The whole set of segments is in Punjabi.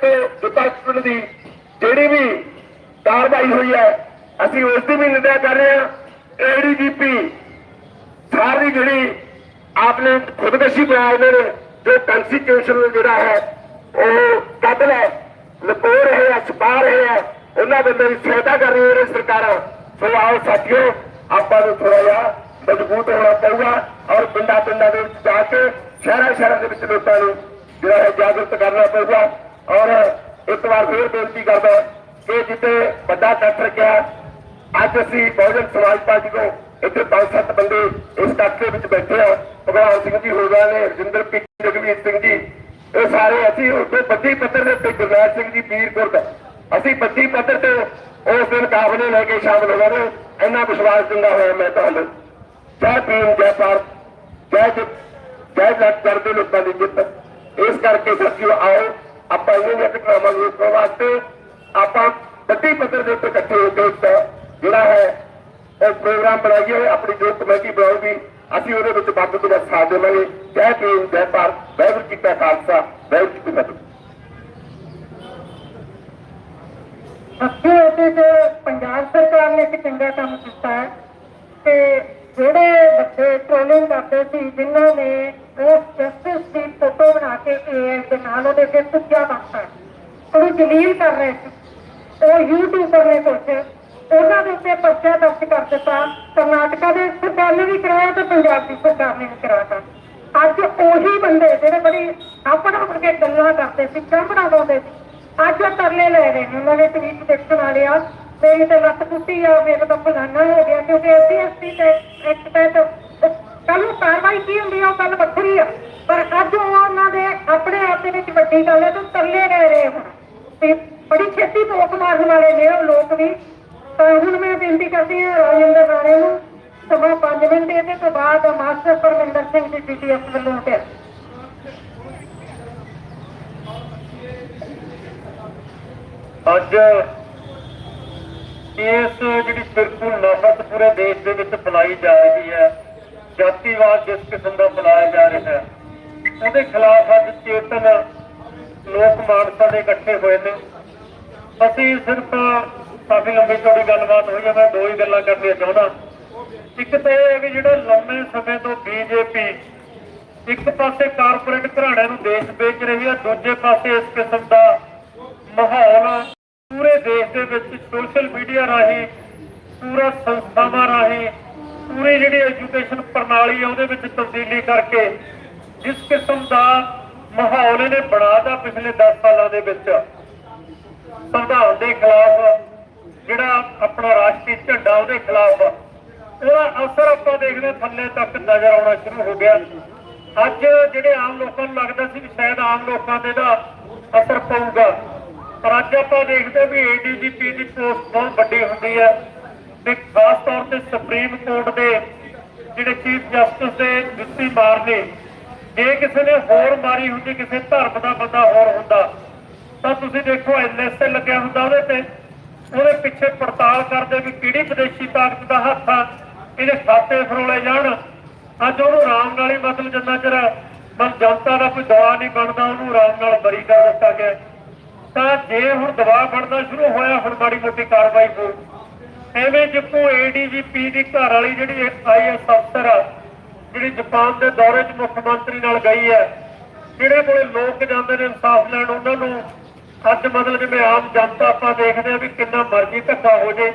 ਉੱਤੇ ਡਿਪਾਰਟਮੈਂਟ ਦੀ ਜਿਹੜੀ ਵੀ ਕਾਰਵਾਈ ਹੋਈ ਹੈ, ਅਸੀਂ ਉਸ ਦੀ ਵੀ ਨਿੰਦਾ ਕਰ ਰਹੇ ਹਾਂ। ਏਡੀਜੀਪੀ ਸਾਰੀ ਜਿਹੜੀ ਆਪਨੇ ਖੁਦਕਸ਼ੀ ਬਣਾਏ ਨੇ, ਜੋ ਕਨਸਟੀਟਿਊਸ਼ਨ ਜਿਹੜਾ ਹੈ, ਉਹ ਕਤਲ ਹੈ ਲਕੋ ਰਹੇ ਆ, ਛਪਾ ਰਹੇ ਆ। ਉਹਨਾਂ ਦੇ ਦੀ ਸਹਾਇਤਾ ਕਰ ਰਹੀਆਂ ਨੇ ਸਰਕਾਰਾਂ। ਸੋ ਆਓ ਸਾਥੀਓ, ਆਪਾਂ ਨੂੰ ਥੋੜਾ ਜਿਹਾ ਮਜ਼ਬੂਤ ਹੋਣਾ ਪਊਗਾ ਔਰ ਪਿੰਡਾਂ ਪਿੰਡਾਂ ਦੇ ਵਿੱਚ ਜਾ ਕੇ ਸ਼ਹਿਰਾਂ ਸ਼ਹਿਰਾਂ ਦੇ ਵਿੱਚ ਲੋਕਾਂ ਨੂੰ ਜਿਹੜਾ ਹੈ ਜਾਗਰੂਕ ਕਰਨਾ ਪਊਗਾ। ਔਰ ਇੱਕ ਵਾਰ ਫਿਰ ਬੇਨਤੀ ਕਰਦਾ ਕਿ ਜਿੱਤੇ ਵੱਡਾ ਇਕੱਠ ਰੱਖਿਆ ਅੱਜ ਅਸੀਂ ਬਹੁਜਨ ਸਮਾਜ ਪਾਰਟੀ ਤੋਂ ਇੱਥੇ ਪੰਜ ਸੱਤ ਬੰਦੇ ਇਸ ਇਕੱਠ ਦੇ ਵਿੱਚ ਬੈਠੇ ਆ। ਭਗਵਾਨ ਸਿੰਘ ਜੀ ਹੋ ਗਏ ਨੇ, ਰਜਿੰਦਰ ਪੀ, ਜਗਵੀਰ ਸਿੰਘ ਜੀ। ਇਹ ਸਾਰੇ ਅਸੀਂ ਉੱਥੇ ਬੱਦੀ ਪੱਤਰ ਦੇ ਉੱਤੇ ਗੁਰਨਾਜ ਸਿੰਘ ਜੀ ਪੀਰਕੋਟ ਅਸੀਂ ਬੱਦੀ ਪੱਤਰ ਤੇ ਉਸ ਦਿਨ ਕਾਫਲੇ ਲੈ ਕੇ ਸ਼ਾਮਲ ਹੋ ਗਏ ਇੰਨਾ ਵਿਸ਼ਵਾਸ ਦਿੰਦਾ ਹੋਇਆ ਮੈਂ ਤੁਹਾਨੂੰ। ਜੈ ਭੀਮ, ਜੈ ਭਾਰਤ, ਜੈ ਜਿੱਤ, ਜੈ ਜੱਟ ਕਰਦੇ ਲੋਕਾਂ ਦੀ ਜਿੱਤ। ਇਸ ਕਰਕੇ ਸਾਥੀਓ ਆਓ। ਆਪਾਂ ਇਹਨਾਂ ਦੀਆਂ ਘਟਨਾਵਾਂ ਨੂੰ ਰੋਕਣ ਵਾਸਤੇ ਆਪਾਂ ਵੱਡੀ ਪੱਧਰ ਦੇ ਉੱਤੇ ਇਕੱਠੇ ਹੋ ਕੇ ਜਿਹੜਾ ਹੈ, ਉਹ ਪ੍ਰੋਗਰਾਮ ਬਣਾਈਏ, ਆਪਣੀ ਜੋ ਕਮੇਟੀ ਬਣਾਉਗੀ ਅਸੀਂ ਉਹਦੇ ਵਿੱਚ ਵੱਧ ਤੋਂ ਵੱਧ ਸਾਥ ਦੇਵਾਂਗੇ। ਜੈ ਭੀਮ, ਜੈ ਭਾਰਤ, ਵਾਹਿਗੁਰੂ ਜੀ ਕਾ ਖਾਲਸਾ, ਵਾਹਿਗੁਰੂ ਜੀ ਕੀ ਫਤਿਹ। ਅੱਗੇ ਉਹਦੇ ਚ ਪੰਜਾਬ ਸਰਕਾਰ ਨੇ ਇੱਕ ਚੰਗਾ ਕੰਮ ਕੀਤਾ ਹੈ, ਤੇ ਜਿਹੜੇ ਬੱਚੇ ਟ੍ਰੋਲਿੰਗ ਕਰਦੇ ਸੀ, ਜਿਨ੍ਹਾਂ ਨੇ ਉਸ ਜਸਟਿਸ ਦੀ ਫੋਟੋ ਬਣਾ ਕੇ ਏਆਈ ਦੇ ਨਾਲ ਉਹਦੇ ਤੇ ਸੁੱਜਾ ਕਰਤਾ ਉਹਨੂੰ ਜਲੀਲ ਕਰ ਰਹੇ ਸੀ। ਉਹ ਯੂਟਿਊਬਰ ਨੇ ਕੁਛ ਉਹਨਾਂ ਦੇ ਉੱਤੇ ਪਰਚਾ ਦਰਜ ਕਰ ਦਿੱਤਾ। ਕਰਨਾਟਕਾ ਦੇ ਸਰਕਾਰ ਨੇ ਵੀ ਕਰਾਇਆ ਤੇ ਪੰਜਾਬ ਦੀ ਸਰਕਾਰ ਨੇ ਵੀ ਕਰਾਇਆ ਅੱਜ ਉਹੀ ਬੰਦੇ ਜਿਹੜੇ ਬੜੀ ਆਪਣਾ ਕਰਕੇ ਗੱਲਾਂ ਕਰਦੇ ਸੀ ਚੰਬੜਾ ਲਾਉਂਦੇ ਸੀ, ਅੱਜ ਉਹ ਤਰਲੇ ਲੈ ਰਹੇ ਨੇ। ਉਹਨਾਂ ਦੇ ਟਵੀਟ ਦੇਖਣ ਵਾਲੇ ਮੇਰੀ ਤਾਂ ਲੱਤ ਟੁੱਟੀ ਆ, ਮੇਰਾ ਤਾਂ ਫਲਾਨਾ ਹੋ ਗਿਆ। ਕਿਉਂਕਿ ਐਸਸੀ ਐਸਟੀ ਤੇ ਐਕਟ ਤਹਿਤ ਕੱਲ ਨੂੰ ਕਾਰਵਾਈ ਕੀ ਹੁੰਦੀ ਆ, ਉਹ ਗੱਲ ਵੱਖਰੀ ਆ। ਪਰ ਅੱਜ ਉਹ ਉਹਨਾਂ ਦੇ ਆਪਣੇ ਆਪ ਦੇ ਵਿੱਚ ਵੱਡੀ ਗੱਲ ਹੈ ਤੇ ਤਰਲੇ ਲੈ ਰਹੇ ਹੁਣ ਤੇ ਬੜੀ ਛੇਤੀ ਭੋਕ ਮਾਰਨ ਵਾਲੇ ਨੇ ਉਹ ਲੋਕ ਵੀ। ਤਾਂ ਹੁਣ ਮੈਂ ਬੇਨਤੀ ਕਰਦੀ ਹਾਂ ਰਾਜਿੰਦਰ ਰਾਣੇ ਨੂੰ ਸਭਾ 5 ਮਿੰਟ ਇਹਦੇ ਤੋਂ ਬਾਅਦ ਮਾਸਟਰ ਪਰਮਿੰਦਰ ਸਿੰਘ ਜੀ ਡੀਟੀਐਸ ਵੱਲੋਂ ਤੇ। ਅੱਜ ਇਸ ਜਿਹੜੀ ਫਿਰਕੂ ਨਫ਼ਰਤ ਪੂਰੇ ਦੇਸ਼ ਦੇ ਵਿੱਚ ਫੈਲਾਈ ਜਾ ਰਹੀ ਹੈ। ਜਾਤੀਵਾਦ ਜਿਸ ਕਿਸਮ ਦਾ ਫੈਲਾਇਆ ਜਾ ਰਿਹਾ ਹੈ, ਉਹਦੇ ਖਿਲਾਫ ਅੱਜ ਚੇਤਨ ਲੋਕ ਮਾਨਸਾ ਦੇ ਇਕੱਠੇ ਹੋਏ ਨੇ। ਅਸੀਂ ਸਿਰਫ ਕਾਫੀ ਲੰਬੀ ਚੌੜੀ ਗੱਲਬਾਤ ਹੋਈ ਹੈ, ਮੈਂ ਦੋ ਹੀ ਗੱਲਾਂ ਕਰਨੀਆਂ ਚਾਹੁੰਦਾ। ਇੱਕ ਤਾਂ ਇਹ ਹੈ ਵੀ ਜਿਹੜਾ ਲੰਮੇ ਸਮੇਂ ਤੋਂ ਬੀਜੇਪੀ ਇੱਕ ਪਾਸੇ ਕਾਰਪੋਰੇਟ ਘਰਾਣਿਆਂ ਨੂੰ ਦੇਸ਼ ਵੇਚ ਰਹੀ ਹੈ, ਦੂਜੇ ਪਾਸੇ ਇਸ ਕਿਸਮ ਦਾ ਮਾਹੌਲ ਪੂਰੇ ਦੇਸ਼ ਦੇ ਵਿੱਚ ਸੋਸ਼ਲ ਮੀਡੀਆ ਰਾਹੀਂ, ਪੂਰਾ ਸੰਸਥਾਵਾਂ ਰਾਹੀਂ ਪੂਰੀ ਜਿਹੜੀ ਐਜੂਕੇਸ਼ਨ ਪ੍ਰਣਾਲੀ ਹੈ ਉਹਦੇ ਵਿੱਚ ਤਬਦੀਲੀ ਕਰਕੇ ਜਿਸ ਕਿਸਮ ਦਾ ਮਾਹੌਲ ਇਹਨੇ ਬਣਾਤਾ ਪਿਛਲੇ 10 ਸਾਲਾਂ ਦੇ ਵਿੱਚ, ਸੰਵਿਧਾਨ ਦੇ ਖਿਲਾਫ, ਜਿਹੜਾ ਆਪਣਾ ਰਾਸ਼ਟਰੀ ਝੰਡਾ ਉਹਦੇ ਖਿਲਾਫ, ਉਹਦਾ ਅਸਰ ਆਪਾਂ ਦੇਖਦੇ ਹਾਂ, ਥੱਲੇ ਤੱਕ ਨਜ਼ਰ ਆਉਣਾ ਸ਼ੁਰੂ ਹੋ ਗਿਆ। ਅੱਜ ਜਿਹੜੇ ਆਮ ਲੋਕਾਂ ਨੂੰ ਲੱਗਦਾ ਸੀ ਵੀ ਸ਼ਾਇਦ ਆਮ ਲੋਕਾਂ ਤੇ ਦਾ ਅਸਰ ਪਊਗਾ, ਪਰ ਅੱਜ ਆਪਾਂ ਦੇਖਦੇ ਵੀ ਏਡੀਜੀਪੀ ਦੀ ਪੋਸਟ ਬਹੁਤ ਵੱਡੀ ਹੁੰਦੀ ਹੈ। ਤੇ ਖਾਸ ਤੌਰ ਤੇ ਸੁਪਰੀਮ ਕੋਰਟ ਦੇ ਜਿਹੜੇ ਚੀਫ ਜਸਟਿਸ ਦੇ ਜੁੱਤੀ ਮਾਰਨੇ, ਜੇ ਕਿਸੇ ਨੇ ਹੋਰ ਮਾਰੀ ਹੁੰਦੀ, ਕਿਸੇ ਧਰਮ ਦਾ ਬੰਦਾ ਹੋਰ ਹੁੰਦਾ, ਤਾਂ ਤੁਸੀਂ ਦੇਖੋ ਐਨਐਸਏ ਲੱਗਿਆ ਹੁੰਦਾ ਉਹਦੇ ਤੇ। ਉਹਦੇ ਪਿੱਛੇ ਪੜਤਾਲ ਕਰਦੇ ਵੀ ਕਿਹੜੀ ਵਿਦੇਸ਼ੀ ਤਾਕਤ ਦਾ ਹੱਥ ਆ, ਇਹਦੇ ਖਾਤੇ ਫਰੋਲੇ ਜਾਣ। ਅੱਜ ਉਹਨੂੰ ਆਰਾਮ ਨਾਲ ਹੀ ਮਤਲਬ ਜਿੰਨਾ ਚਿਰ ਮਨ ਜਨਤਾ ਦਾ ਕੋਈ ਦਵਾ ਨਹੀਂ ਬਣਦਾ, ਉਹਨੂੰ ਆਰਾਮ ਨਾਲ ਬਰੀ ਕਰ ਦਿੱਤਾ ਗਿਆ। ਤਾਂ ਜੇ ਹੁਣ ਦਵਾ ਬਣਨਾ ਸ਼ੁਰੂ ਹੋਇਆ, ਹੁਣ ਮਾੜੀ ਮੋਟੀ ਕਾਰਵਾਈ ਹੋ ਐਵੇਂ ਜਿੱਕੋ ਏਡੀਜੀਪੀ ਦੀ ਘਰ ਵਾਲੀ ਜਿਹੜੀ ਆਈਐਸ ਅਫਸਰ ਆ, ਜਿਹੜੀ ਜਾਪਾਨ ਦੇ ਦੌਰੇ 'ਚ ਮੁੱਖ ਮੰਤਰੀ ਨਾਲ ਗਈ ਹੈ, ਜਿਹੜੇ ਕੋਲੇ ਲੋਕ ਜਾਂਦੇ ਨੇ ਇਨਸਾਫ ਲੈਣ, ਉਹਨਾਂ ਨੂੰ ਅੱਜ ਮਤਲਬ ਜਿਵੇਂ ਆਮ ਜਨਤਾ ਆਪਾਂ ਦੇਖਦੇ ਆ ਵੀ ਕਿੰਨਾ ਮਰਜ਼ੀ ਧੱਕਾ ਹੋ ਜੇ।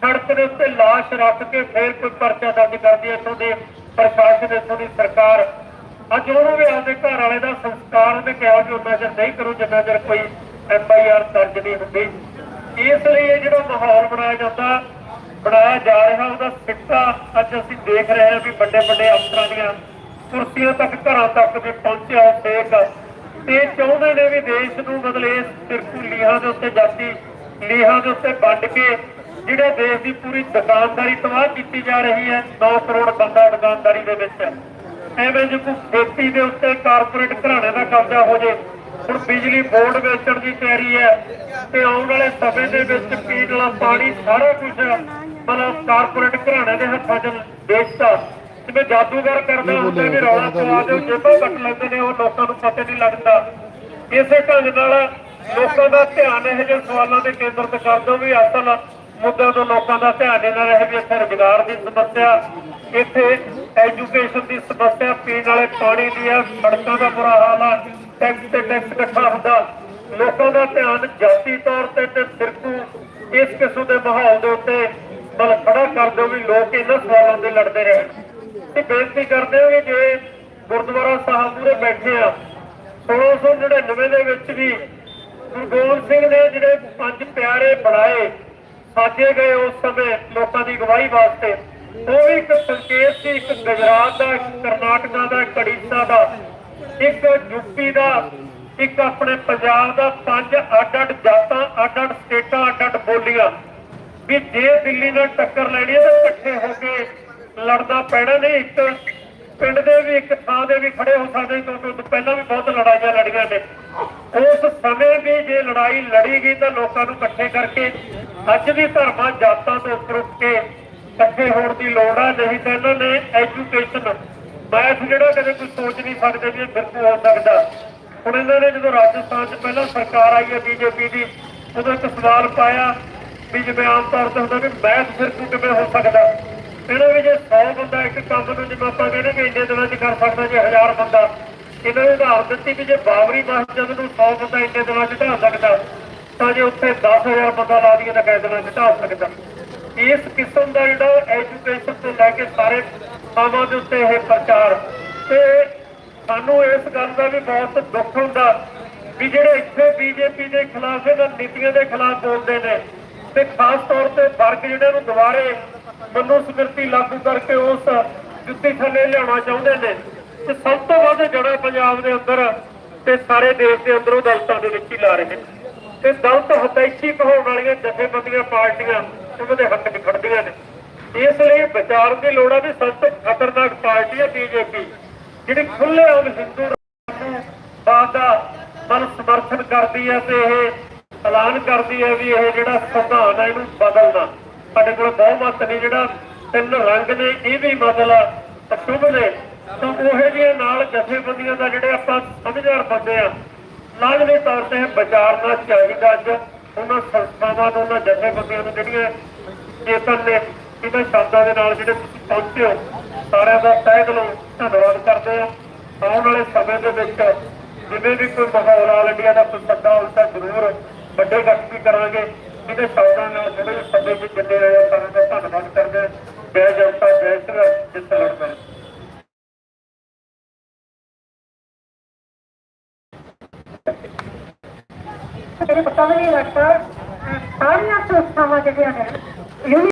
ਸੜਕ ਦੇ ਉੱਤੇ ਲਾਸ਼ ਰੱਖ ਕੇ ਫੇਰ ਕੋਈ ਪਰਚਾ ਦਰਜ ਕਰਦੀ ਹੈ, ਇੱਥੋਂ ਦੇ ਪ੍ਰਸ਼ਾਸਨ, ਇੱਥੋਂ ਦੀ ਸਰਕਾਰ। ਅੱਜ ਉਹਨੂੰ ਵੀ ਆਪਦੇ ਘਰ ਵਾਲੇ ਦਾ ਸੰਸਕਾਰ ਉਹਨੇ ਕਿਹਾ ਕਿ ਉਹਨਾਂ ਚਿਰ ਨਹੀਂ ਕਰੋ ਜਿੰਨਾ ਚਿਰ ਕੋਈ ਐਫ ਆਈ ਆਰ ਦਰਜ ਨਹੀਂ ਹੁੰਦੀ। ਇਸ ਲਈ ਇਹ ਜਿਹੜਾ ਮਾਹੌਲ ਬਣਾਇਆ ਜਾਂਦਾ, ਬਣਾਇਆ ਜਾ ਰਿਹਾ, ਉਹਦਾ ਸਿੱਟਾ ਅੱਜ ਅਸੀਂ ਦੇਖ ਰਹੇ ਹਾਂ ਵੀ ਵੱਡੇ ਵੱਡੇ ਅਫਸਰਾਂ ਦੀਆਂ ਕੁਰਸੀਆਂ ਤੱਕ, ਘਰਾਂ ਤੱਕ ਵੀ ਪਹੁੰਚਿਆ ਸੇਕ ਤੇ ਚਾਹੁੰਦੇ ਨੇ ਵੀ ਦੇਸ਼ ਨੂੰ ਮਤਲਬ ਇਸ ਲੀਹਾਂ ਦੇ ਉੱਤੇ ਜਾਤੀ ਲੀਹਾਂ ਦੇ ਉੱਤੇ ਵੰਡ ਕੇ ਜਿਹੜੇ ਦੇਸ਼ ਦੀ ਪੂਰੀ ਦੁਕਾਨਦਾਰੀ ਤਬਾਹ ਕੀਤੀ ਜਾ ਰਹੀ ਹੈ 9 ਕਰੋੜ ਬੰਦਾ ਦੁਕਾਨਦਾਰੀ ਦੇ ਵਿੱਚ। ਐਵੇਂ ਜੇ ਕੋਈ ਖੇਤੀ ਦੇ ਉੱਤੇ ਕਾਰਪੋਰੇਟ ਘਰਾਣੇ ਦਾ ਕਬਜ਼ਾ ਹੋ ਜੇ ਹੁਣ ਬਿਜਲੀ ਬੋਰਡ ਵੇਚਣ ਦੀ ਤਿਆਰੀ ਹੈ ਤੇ ਆਉਣ ਵਾਲੇ ਸਮੇਂ ਦੇ ਵਿੱਚ ਪੀਣ ਵਾਲਾ ਪਾਣੀ ਸਾਰਾ ਕੁਝ ਮਤਲਬ ਕਾਰਪੋਰੇਟ ਘਰਾਣੇ ਦੇ ਹੱਥਾਂ 'ਚ ਦੇਸ਼ਤਾ ਜਿਵੇਂ ਜਾਦੂਗਰ ਕਰਦਾ ਹੁੰਦਾ ਵੀ ਰੌਲਾ ਪਵਾ ਦਿਓ ਜੇਬਾਂ ਕੱਟ ਲੈਂਦੇ ਨੇ ਉਹ ਲੋਕਾਂ ਨੂੰ ਪਤਾ ਨਹੀਂ ਲੱਗਦਾ। ਇਸੇ ਢੰਗ ਨਾਲ ਲੋਕਾਂ ਦਾ ਧਿਆਨ ਇਹੋ ਜਿਹੇ ਸਵਾਲਾਂ ਤੇ ਕੇਂਦਰਿਤ ਕਰ ਦਿਓ ਵੀ ਅਸਲ ਮੁੱਦਿਆਂ ਤੋਂ ਲੋਕਾਂ ਦਾ ਧਿਆਨ ਇਹਨਾਂ ਰਹੇ ਵੀ ਇੱਥੇ ਰੁਜ਼ਗਾਰ ਦੀ ਸਮੱਸਿਆ ਇੱਥੇ ਐਜੂਕੇਸ਼ਨ ਦੀ ਸਮੱਸਿਆ ਪੀਣ ਵਾਲੇ ਪਾਣੀ ਦੀ ਆ ਸੜਕਾਂ ਦਾ ਬੁਰਾ ਹਾਲ ਆ। ਟੈਕਸ ਤੇ ਟੈਕਸ ਇਕੱਠਾ ਹੁੰਦਾ। ਲੋਕਾਂ ਦਾ ਧਿਆਨ ਜਾਤੀ ਤੌਰ ਤੇ ਤੇ ਫਿਰਕੂ। ਇਸ ਕਿਸਮ ਦੇ ਮਾਹੌਲ ਦੇ ਉੱਤੇ ਬਲ ਖੜਾ ਕਰ ਦਿਓ ਵੀ ਲੋਕ ਇਹਨਾਂ ਸਵਾਲਾਂ ਦੇ ਲੜਦੇ ਰਹਿਣ। ਤੇ ਬੇਨਤੀ ਕਰਦੇ ਹਾਂ ਕਿ ਜੇ ਗੁਰਦੁਆਰਾ ਸਾਹਿਬ ਮੂਹਰੇ ਬੈਠੇ ਆ 1699 ਦੇ ਵਿੱਚ ਵੀ ਗੁਰੂ ਗੋਬਿੰਦ ਸਿੰਘ ਨੇ ਜਿਹੜੇ ਪੰਜ ਪਿਆਰੇ ਬਣਾਏ, ਸਾਜੇ ਗਏ ਉਸ ਸਮੇਂ ਲੋਕਾਂ ਦੀ ਗਵਾਹੀ ਵਾਸਤੇ, ਉਹ ਵੀ ਇੱਕ ਸੰਕੇਤ ਸੀ, ਇੱਕ ਗੁਜਰਾਤ ਦਾ ਕਰਨਾਟਕਾ ਦਾ, ਇੱਕ ਉੜੀਸਾ ਦਾ। ਇੱਕ ਯੂਪੀ ਦਾ, ਇੱਕ ਆਪਣੇ ਪੰਜਾਬ ਦਾ, ਪੰਜ ਅੱਡ-ਅੱਡ ਜਾਤਾਂ ਅੱਡ-ਅੱਡ ਸਟੇਟਾਂ ਅੱਡ-ਅੱਡ ਬੋਲੀਆਂ। ਵੀ ਜੇ ਦਿੱਲੀ ਨਾਲ ਟੱਕਰ ਲੈਣੀ ਹੈ ਤਾਂ ਇਕੱਠੇ ਹੋ ਕੇ ਲੜਨਾ ਪੈਣਾ ਨਹੀਂ। ਇੱਕ ਪਿੰਡ ਦੇ ਵੀ, ਇੱਕ ਥਾਂ ਦੇ ਵੀ ਖੜੇ ਹੋ ਸਕਦੇ ਕਿਉਂਕਿ ਪਹਿਲਾਂ ਵੀ ਬਹੁਤ ਲੜਾਈਆਂ ਲੜੀਆਂ ਨੇ। ਉਸ ਸਮੇਂ ਵੀ ਜੇ ਲੜਾਈ ਲੜੀ ਗਈ ਤਾਂ ਲੋਕਾਂ ਨੂੰ ਇਕੱਠੇ ਕਰਕੇ ਅੱਜ ਵੀ ਧਰਮਾਂ, ਜਾਤਾਂ ਤੋਂ ਉੱਪਰ ਉੱਠ ਕੇ ਇਕੱਠੇ ਹੋਣ ਦੀ ਲੋੜ ਆ, ਨਹੀਂ ਤਾਂ ਇਹਨਾਂ ਨੇ ਐਜੂਕੇਸ਼ਨ ਮੈਥ ਜਿਹੜਾ ਕਦੇ ਕੋਈ ਸੋਚ ਨਹੀਂ ਸਕਦੇ ਵੀ ਇਹ ਬਿਲਕੁਲ ਹੋ ਸਕਦਾ। ਹੁਣ ਇਹਨਾਂ ਨੇ ਜਦੋਂ ਰਾਜਸਥਾਨ 'ਚ ਪਹਿਲਾਂ ਸਰਕਾਰ ਆਈ ਹੈ ਬੀਜੇਪੀ ਦੀ, ਉਦੋਂ ਇੱਕ ਸਵਾਲ ਪਾਇਆ ਵੀ ਜਿਵੇਂ ਆਮ ਤੌਰ ਤੇ ਹੁੰਦਾ ਵੀ ਮੈਥ ਫਿਰ ਕਿਵੇਂ ਹੋ ਸਕਦਾ। ਇਹਨਾਂ ਵੀ ਜੇ 100 ਬੰਦਾ ਇੱਕ ਕੰਮ ਨੂੰ ਜਿਵੇਂ ਆਪਾਂ ਕਹਿੰਦੇ ਕਿ ਇੰਨੇ ਦਿਨਾਂ 'ਚ ਕਰ ਸਕਦਾ ਜੇ 1000 ਬੰਦਾ, ਇਹਨਾਂ ਨੇ ਉਦਾਹਰਨ ਦਿੱਤੀ ਵੀ ਜੇ ਬਾਬਰੀ ਮਸਜਿਦ ਨੂੰ 100 ਬੰਦਾ ਇੰਨੇ ਦਿਨਾਂ 'ਚ ਢਾ ਸਕਦਾ, ਤਾਂ ਜੇ ਉੱਥੇ 10000 ਬੰਦਾ ਲਾ ਦਈਏ ਤਾਂ ਕਿੰਨੇ ਦਿਨਾਂ 'ਚ ਸਕਦਾ। ਇਸ ਕਿਸਮ ਦਾ ਜਿਹੜਾ ਐਜੂਕੇਸ਼ਨ ਤੋਂ ਲੈ ਕੇ ਸਾਰੇ ਥਾਵਾਂ ਦੇ ਉੱਤੇ ਇਹ ਪ੍ਰਚਾਰ। ਤੇ ਸਾਨੂੰ ਇਸ ਗੱਲ ਦਾ ਵੀ ਬਹੁਤ ਦੁੱਖ ਹੁੰਦਾ ਵੀ ਜਿਹੜੇ ਇੱਥੇ ਬੀਜੇਪੀ ਦੇ ਖਿਲਾਫ ਇਹਨਾਂ ਨੀਤੀਆਂ ਦੇ ਖਿਲਾਫ ਬੋਲਦੇ ਨੇ, ਤੇ ਖਾਸ ਤੌਰ ਤੇ ਵਰਗ ਜਿਹੜੇ ਨੂੰ ਦੁਬਾਰੇ ਮਨੂ ਸਮਿਰਤੀ ਲਾਗੂ ਕਰਕੇ ਉਸ ਜੁੱਤੀ ਥੱਲੇ ਲਿਆਉਣਾ ਚਾਹੁੰਦੇ ਨੇ, ਤੇ ਸਭ ਤੋਂ ਵੱਧ ਜੜਾ ਪੰਜਾਬ ਦੇ ਅੰਦਰ ਤੇ ਸਾਰੇ ਦੇਸ਼ ਦੇ ਅੰਦਰ ਉਹ ਦਲਤਾਂ ਦੇ ਵਿੱਚ ਹੀ ਲਾ ਰਹੇ ਤੇ ਦਲਤ ਹਤੈਸ਼ੀ ਕਹਾਉਣ ਵਾਲੀਆਂ ਜਥੇਬੰਦੀਆਂ ਪਾਰਟੀਆਂ ਉਹਨਾਂ ਦੇ ਹੱਕ 'ਚ ਖੜਦੀਆਂ ਨੇ। ਇਸ ਲਈ ਵਿਚਾਰ ਦੀ ਲੋੜ ਹੈ ਵੀ ਸਭ ਤੋਂ ਖਤਰਨਾਕ ਪਾਰਟੀ ਹੈ ਬੀਜੇਪੀ, ਜਿਹੜੀ ਖੁੱਲੇ ਆਮ ਹਿੰਦੂ ਨੂੰ ਦਾ ਮਨ ਸਮਰਥਨ ਕਰਦੀ ਹੈ ਤੇ ਇਹ ਐਲਾਨ ਕਰਦੀ ਹੈ ਵੀ ਇਹ ਜਿਹੜਾ ਸੰਵਿਧਾਨ ਹੈ ਇਹਨੂੰ ਬਦਲਣਾ। ਸਾਡੇ ਕੋਲ ਬਹੁਮਤ ਨਹੀਂ ਜਿਹੜਾ ਤਿੰਨ ਰੰਗ ਨੇ, ਇਹ ਵੀ ਬਦਲਾ ਅਸ਼ੁਭ ਨੇ। ਤਾਂ ਉਹੇ ਜਿਹੇ ਨਾਲ ਜਥੇਬੰਦੀਆਂ ਦਾ ਜਿਹੜੇ ਆਪਾਂ ਸਮਝਦਾਰ ਬੰਦੇ ਆ, ਲਾਜ਼ਮੀ ਤੌਰ ਤੇ ਵਿਚਾਰਨਾ ਚਾਹੀਦਾ ਅੱਜ। ਉਹਨਾਂ ਸੰਸਥਾਵਾਂ ਨੂੰ, ਉਹਨਾਂ ਜਥੇਬੰਦੀਆਂ ਨੂੰ ਜਿਹੜੀਆਂ ਚੇਤਨ ਨੇ ਇਹਨਾਂ ਸ਼ਬਦਾਂ ਦੇ ਨਾਲ ਜਿਹੜੇ ਤੁਸੀਂ ਪਹੁੰਚੇ ਹੋ, ਸਾਰਿਆਂ ਦਾ ਤਹਿ ਦਿਲੋਂ ਧੰਨਵਾਦ ਕਰਦੇ ਆ ਆਉਣ ਵਾਲੇ ਸਮੇਂ ਦੇ ਵਿੱਚ ਜਿਵੇਂ ਵੀ ਕੋਈ ਮਾਹੌਲ ਆਲ ਇੰਡੀਆ ਦਾ ਸੱਦਾ ਉਲਟਾ ਜ਼ਰੂਰ ਵੱਡੇ ਇਕੱਠ ਵੀ ਕਰਾਂਗੇ ਇਹਦੇ ਸ਼ਬਦਾਂ ਨਾਲ ਜਿਹੜੇ ਸੱਦੇ ਵਿੱਚ ਜਿੰਨੇ ਰਹੇ ਸਾਰਿਆਂ ਦਾ ਧੰਨਵਾਦ ਕਰਦੇ ਹਾਂ। ਜੈ ਜਨਤਾ, ਜੈ ਸਿਰ ਜਿੱਤ ਲੜਦਾ ਮੇਰੇ ਪਤਾ ਵੀ ਨਹੀਂ ਲੱਗਦਾ, ਸਾਰੀਆਂ ਸੰਸਥਾਵਾਂ ਜਿਹੜੀਆਂ ਨੇ